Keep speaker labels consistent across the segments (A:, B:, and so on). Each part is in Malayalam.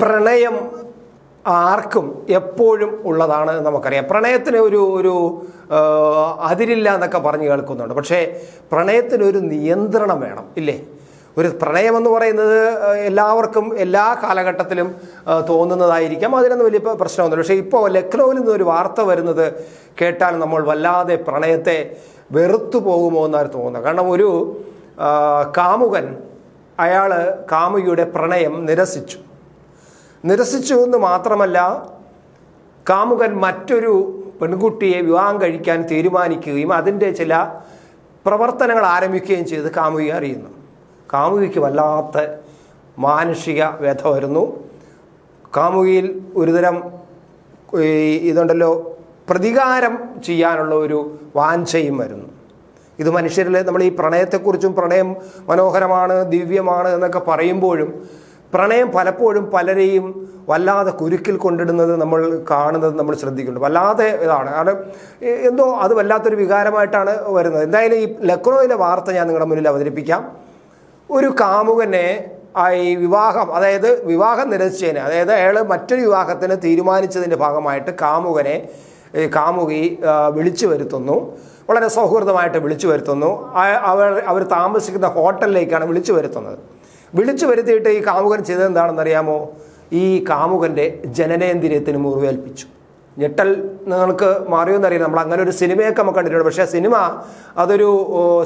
A: പ്രണയം ആർക്കും എപ്പോഴും ഉള്ളതാണ് നമുക്കറിയാം. പ്രണയത്തിന് ഒരു ഒരു അതിരില്ല എന്നൊക്കെ പറഞ്ഞ് കേൾക്കുന്നുണ്ട്. പക്ഷേ പ്രണയത്തിന് ഒരു നിയന്ത്രണം വേണം ഇല്ലേ? ഒരു പ്രണയം എന്ന് പറയുന്നത് എല്ലാവർക്കും എല്ലാ കാലഘട്ടത്തിലും തോന്നുന്നതായിരിക്കാം. അതിനൊന്നും വലിയ പ്ര- പ്രശ്നമൊന്നുമില്ല. പക്ഷേ ഇപ്പോൾ ലക്നൗവിൽ നിന്ന് ഒരു വാർത്ത വരുന്നത് കേട്ടാൽ നമ്മൾ വല്ലാതെ പ്രണയത്തെ വെറുത്തു പോകുമോ എന്നാണ് തോന്നുന്നത്. കാരണം ഒരു കാമുകൻ അയാൾ കാമുകിയുടെ പ്രണയം നിരസിച്ചു. നിരസിച്ചു എന്ന് മാത്രമല്ല കാമുകൻ മറ്റൊരു പെൺകുട്ടിയെ വിവാഹം കഴിക്കാൻ തീരുമാനിക്കുകയും അതിന്റെ ചില പ്രവർത്തനങ്ങൾ ആരംഭിക്കുകയും ചെയ്ത് കാമുകി അറിയുന്നു. കാമുകിക്ക് വല്ലാത്ത മാനുഷിക വ്യഥ വരുന്നു. കാമുകിയിൽ ഒരുതരം ഇതുണ്ടല്ലോ പ്രതികാരം ചെയ്യാനുള്ള ഒരു വാഞ്ചയും വരുന്നു. ഇത് മനുഷ്യരിൽ നമ്മൾ ഈ പ്രണയത്തെക്കുറിച്ചും പ്രണയം മനോഹരമാണ് ദിവ്യമാണ് എന്നൊക്കെ പറയുമ്പോഴും പ്രണയം പലപ്പോഴും പലരെയും വല്ലാതെ കുരുക്കിൽ കൊണ്ടിടുന്നത് നമ്മൾ കാണുന്നത് നമ്മൾ ശ്രദ്ധിക്കുന്നുണ്ട്. വല്ലാതെ ഇതാണ്. കാരണം എന്തോ അത് വല്ലാത്തൊരു വികാരമായിട്ടാണ് വരുന്നത്. എന്തായാലും ഈ ലക്നോയിലെ വാർത്ത ഞാൻ നിങ്ങളുടെ മുന്നിൽ അവതരിപ്പിക്കാം. ഒരു കാമുകനെ ഈ വിവാഹം അതായത് വിവാഹം നിരസിച്ചതിന് അതായത് അയാൾ മറ്റൊരു വിവാഹത്തിന് തീരുമാനിച്ചതിന്റെ ഭാഗമായിട്ട് കാമുകനെ കാമുകി വിളിച്ചു വരുത്തുന്നു. വളരെ സൗഹൃദമായിട്ട് വിളിച്ചു വരുത്തുന്നു. അവർ അവർ താമസിക്കുന്ന ഹോട്ടലിലേക്കാണ് വിളിച്ചു വരുത്തുന്നത്. വിളിച്ചു വരുത്തിയിട്ട് ഈ കാമുകൻ ചെയ്തതെന്താണെന്നറിയാമോ? ഈ കാമുകന്റെ ജനനേന്ദ്രിയത്തിന് മുറിവേൽപ്പിച്ചു. ഞെട്ടൽ നിങ്ങൾക്ക് മാറിയോ മാറിയോന്നറിയില്ല. നമ്മൾ അങ്ങനെ ഒരു സിനിമയൊക്കെ നമുക്ക് കണ്ടിട്ടുണ്ട്. പക്ഷേ സിനിമ അതൊരു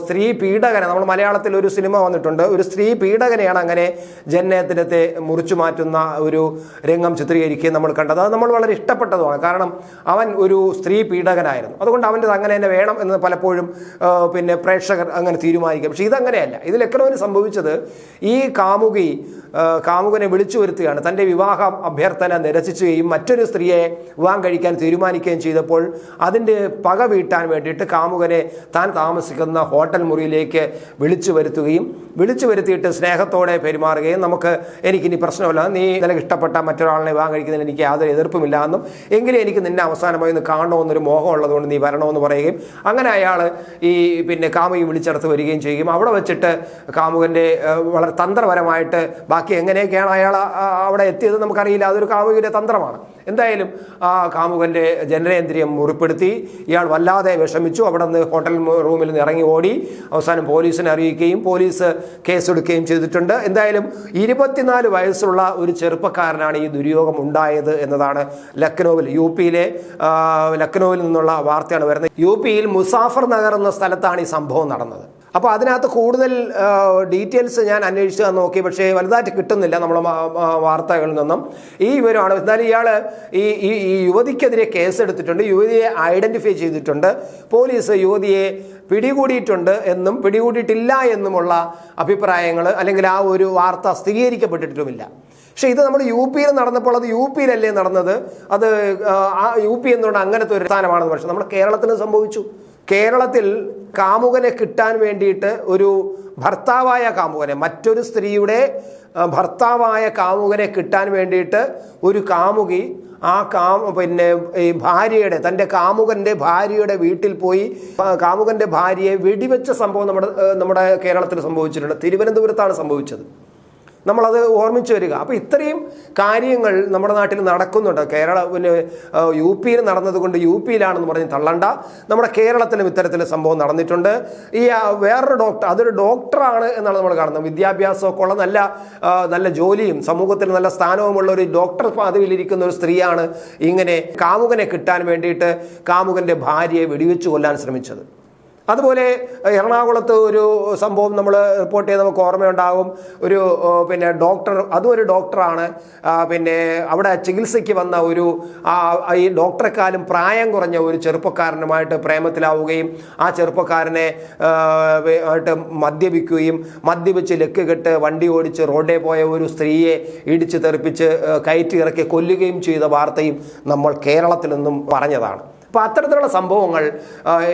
A: സ്ത്രീ പീഡകനെ നമ്മൾ മലയാളത്തിൽ ഒരു സിനിമ വന്നിട്ടുണ്ട്. ഒരു സ്ത്രീ പീഡകനെയാണ് അങ്ങനെ ജനനത്തിനത്തെ മുറിച്ചു മാറ്റുന്ന ഒരു രംഗം ചിത്രീകരിക്കുകയും നമ്മൾ കണ്ടത്. അത് നമ്മൾ വളരെ ഇഷ്ടപ്പെട്ടതുമാണ്. കാരണം അവൻ ഒരു സ്ത്രീ പീഡകനായിരുന്നു. അതുകൊണ്ട് അവന്റെ അങ്ങനെ തന്നെ വേണം എന്ന് പലപ്പോഴും പിന്നെ പ്രേക്ഷകർ അങ്ങനെ തീരുമാനിക്കും. പക്ഷേ ഇതങ്ങനെയല്ല. ഇതിൽ എക്കണോന് സംഭവിച്ചത് ഈ കാമുകി കാമുകനെ വിളിച്ചു വരുത്തുകയാണ്. തന്റെ വിവാഹ അഭ്യർത്ഥന നിരസിക്കുകയും മറ്റൊരു സ്ത്രീയെ വിവാഹം കഴിക്കാൻ തീരുമാനിക്കുകയും ചെയ്തപ്പോൾ അതിന്റെ പക വീട്ടാൻ വേണ്ടിയിട്ട് കാമുകനെ താൻ താമസിക്കുന്ന ഹോട്ടൽ മുറിയിലേക്ക് വിളിച്ചു വരുത്തുകയും വിളിച്ചു വരുത്തിയിട്ട് സ്നേഹത്തോടെ പെരുമാറുകയും നമുക്ക് എനിക്കിനി പ്രശ്നമില്ല. നീ നിനക്ക് ഇഷ്ടപ്പെട്ട മറ്റൊരാളിനെ വിവാഹം കഴിക്കുന്നതിന് എനിക്ക് യാതൊരു എതിർപ്പുമില്ല എന്നും എങ്കിലും എനിക്ക് നിന്നെ അവസാനമായി ഒന്ന് കാണണമെന്നൊരു മോഹം ഉള്ളതുകൊണ്ട് നീ വരണമെന്ന് പറയുകയും അങ്ങനെ അയാൾ ഈ പിന്നെ കാമുകി വിളിച്ചെടുത്ത് വരികയും ചെയ്യും അവിടെ വെച്ചിട്ട് കാമുകന്റെ വളരെ തന്ത്രപരമായിട്ട് ബാക്കി എങ്ങനെയൊക്കെയാണ് അയാൾ അവിടെ എത്തിയത് നമുക്കറിയില്ല. അതൊരു കാമുകിയുടെ തന്ത്രമാണ്. എന്തായാലും ആ കാമുകന്റെ ജനനേന്ദ്രിയം മുറിപ്പെടുത്തി. ഇയാൾ വല്ലാതെ വിഷമിച്ചു. അവിടെ നിന്ന് ഹോട്ടൽ റൂമിൽ നിന്ന് ഇറങ്ങി ഓടി അവസാനം പോലീസിനെ അറിയിക്കുകയും പോലീസ് കേസെടുക്കുകയും ചെയ്തിട്ടുണ്ട്. എന്തായാലും ഇരുപത്തിനാല് വയസ്സുള്ള ഒരു ചെറുപ്പക്കാരനാണ് ഈ ദുര്യോഗം ഉണ്ടായത് എന്നതാണ് ലക്നൌവിൽ യു പിയിലെ ലക്നൌവിൽ നിന്നുള്ള വാർത്തയാണ് വരുന്നത്. യു പിയിൽ മുസാഫർ നഗർ എന്ന സ്ഥലത്താണ് ഈ സംഭവം നടന്നത്. അപ്പോൾ അതിനകത്ത് കൂടുതൽ ഡീറ്റെയിൽസ് ഞാൻ അന്വേഷിച്ച് നോക്കി പക്ഷേ വലുതായിട്ട് കിട്ടുന്നില്ല നമ്മൾ വാർത്തകളിൽ നിന്നും. ഈ വിവരമാണ്. എന്നാലും ഇയാൾ ഈ ഈ ഈ യുവതിക്കെതിരെ കേസെടുത്തിട്ടുണ്ട്. യുവതിയെ ഐഡന്റിഫൈ ചെയ്തിട്ടുണ്ട്. പോലീസ് യുവതിയെ പിടികൂടിയിട്ടുണ്ട് എന്നും പിടികൂടിയിട്ടില്ല എന്നുമുള്ള അഭിപ്രായങ്ങൾ അല്ലെങ്കിൽ ആ ഒരു വാർത്ത സ്ഥിരീകരിക്കപ്പെട്ടിട്ടുമില്ല. പക്ഷേ ഇത് നമ്മൾ യു പിയിൽ നടന്നപ്പോൾ അത് യു പിയിലല്ലേ നടന്നത്? അത് ആ, യു പി എന്നുകൊണ്ട് അങ്ങനത്തെ ഒരു സ്ഥാനമാണെന്ന് പക്ഷേ നമ്മുടെ കേരളത്തിൽ സംഭവിച്ചു. കേരളത്തിൽ കാമുകനെ കിട്ടാൻ വേണ്ടിയിട്ട് ഒരു ഭർത്താവായ കാമുകനെ മറ്റൊരു സ്ത്രീയുടെ ഭർത്താവായ കാമുകനെ കിട്ടാൻ വേണ്ടിയിട്ട് ഒരു കാമുകി ആ കാമ പിന്നെ ഈ ഭാര്യയുടെ തന്റെ കാമുകന്റെ ഭാര്യയുടെ വീട്ടിൽ പോയി കാമുകന്റെ ഭാര്യയെ വെടിവെച്ച സംഭവം നമ്മുടെ നമ്മുടെ കേരളത്തിൽ സംഭവിച്ചിട്ടുണ്ട്. തിരുവനന്തപുരത്താണ് സംഭവിച്ചത്. നമ്മളത് ഓർമ്മിച്ച് വരിക. അപ്പോൾ ഇത്രയും കാര്യങ്ങൾ നമ്മുടെ നാട്ടിൽ നടക്കുന്നുണ്ട്. കേരള പിന്നെ യു പിയിൽ നടന്നതുകൊണ്ട് യു പിയിലാണെന്ന് പറഞ്ഞ് തള്ളണ്ട. നമ്മുടെ കേരളത്തിലും ഇത്തരത്തിൽ സംഭവം നടന്നിട്ടുണ്ട്. ഈ വേറൊരു ഡോക്ടർ അതൊരു ഡോക്ടറാണ് എന്നാണ് നമ്മൾ കാണുന്നത്. വിദ്യാഭ്യാസമൊക്കെ ഉള്ള നല്ല നല്ല ജോലിയും സമൂഹത്തിൽ നല്ല സ്ഥാനവുമുള്ള ഒരു ഡോക്ടർ പദവിയിലിരിക്കുന്ന ഒരു സ്ത്രീയാണ് ഇങ്ങനെ കാമുകനെ കിട്ടാൻ വേണ്ടിയിട്ട് കാമുകന്റെ ഭാര്യയെ വെടിവെച്ച് കൊല്ലാൻ ശ്രമിച്ചത്. അതുപോലെ എറണാകുളത്ത് ഒരു സംഭവം നമ്മൾ റിപ്പോർട്ട് ചെയ്ത് നമുക്ക് ഓർമ്മയുണ്ടാകും. ഒരു പിന്നെ ഡോക്ടർ അതും ഒരു ഡോക്ടറാണ് പിന്നെ അവിടെ ചികിത്സയ്ക്ക് വന്ന ഒരു ഈ ഡോക്ടറെക്കാളും പ്രായം കുറഞ്ഞ ഒരു ചെറുപ്പക്കാരനുമായിട്ട് പ്രേമത്തിലാവുകയും ആ ചെറുപ്പക്കാരനെ ആയിട്ട് മദ്യപിക്കുകയും മദ്യപിച്ച് ലക്ക് കെട്ട് വണ്ടി ഓടിച്ച് റോഡിൽ പോയ ഒരു സ്ത്രീയെ ഇടിച്ച് തെറിപ്പിച്ച് കയറ്റി ഇറക്കി കൊല്ലുകയും ചെയ്ത വാർത്തയും നമ്മൾ കേരളത്തിൽ നിന്നും പറഞ്ഞതാണ്. അപ്പോൾ അത്തരത്തിലുള്ള സംഭവങ്ങൾ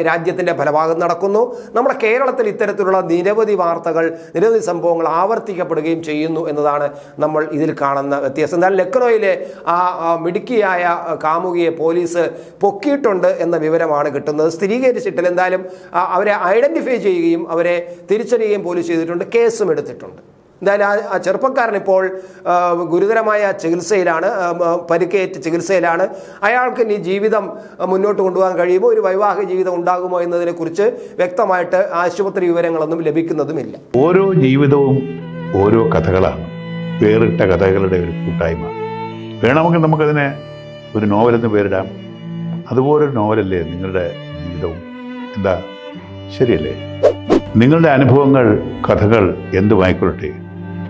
A: രാജ്യത്തിന്റെ ഫലഭാഗം നടക്കുന്നു. നമ്മുടെ കേരളത്തിൽ ഇത്തരത്തിലുള്ള നിരവധി വാർത്തകൾ നിരവധി സംഭവങ്ങൾ ആവർത്തിക്കപ്പെടുകയും ചെയ്യുന്നു എന്നതാണ് നമ്മൾ ഇതിൽ കാണുന്ന വ്യത്യാസം. എന്നാൽ ലക്നോയിലെ ആ മിടുക്കിയായ കാമുകിയെ പോലീസ് പൊക്കിയിട്ടുണ്ട് എന്ന വിവരമാണ് കിട്ടുന്നത്. സ്ഥിരീകരിച്ചിട്ടില്ല. എന്തായാലും അവരെ ഐഡന്റിഫൈ ചെയ്യുകയും അവരെ തിരിച്ചറിയുകയും പോലീസ് ചെയ്തിട്ടുണ്ട്. കേസും എടുത്തിട്ടുണ്ട്. എന്തായാലും ആ- ചെറുപ്പക്കാരൻ ഇപ്പോൾ ഗുരുതരമായ ചികിത്സയിലാണ് പരിക്കേറ്റ് ചികിത്സയിലാണ്. അയാൾക്ക് ഇനി ജീവിതം മുന്നോട്ട് കൊണ്ടുപോകാൻ കഴിയുമോ? ഒരു വൈവാഹിക ജീവിതം ഉണ്ടാകുമോ എന്നതിനെക്കുറിച്ച് വ്യക്തമായിട്ട് ആശുപത്രി വിവരങ്ങളൊന്നും ലഭിക്കുന്നതുമില്ല.
B: ഓരോ ജീവിതവും ഓരോ കഥകളാണ്. വേറിട്ട കഥകളുടെ ഒരു കൂട്ടായ്മ. വേണമെങ്കിൽ നമുക്കതിനെ ഒരു നോവലെന്ന് പേരിടാം. അതുപോലൊരു നോവലല്ലേ നിങ്ങളുടെ ജീവിതവും? എന്താ? ശരിയല്ലേ? നിങ്ങളുടെ അനുഭവങ്ങൾ കഥകൾ എന്തുമായിക്കൊള്ളട്ടെ?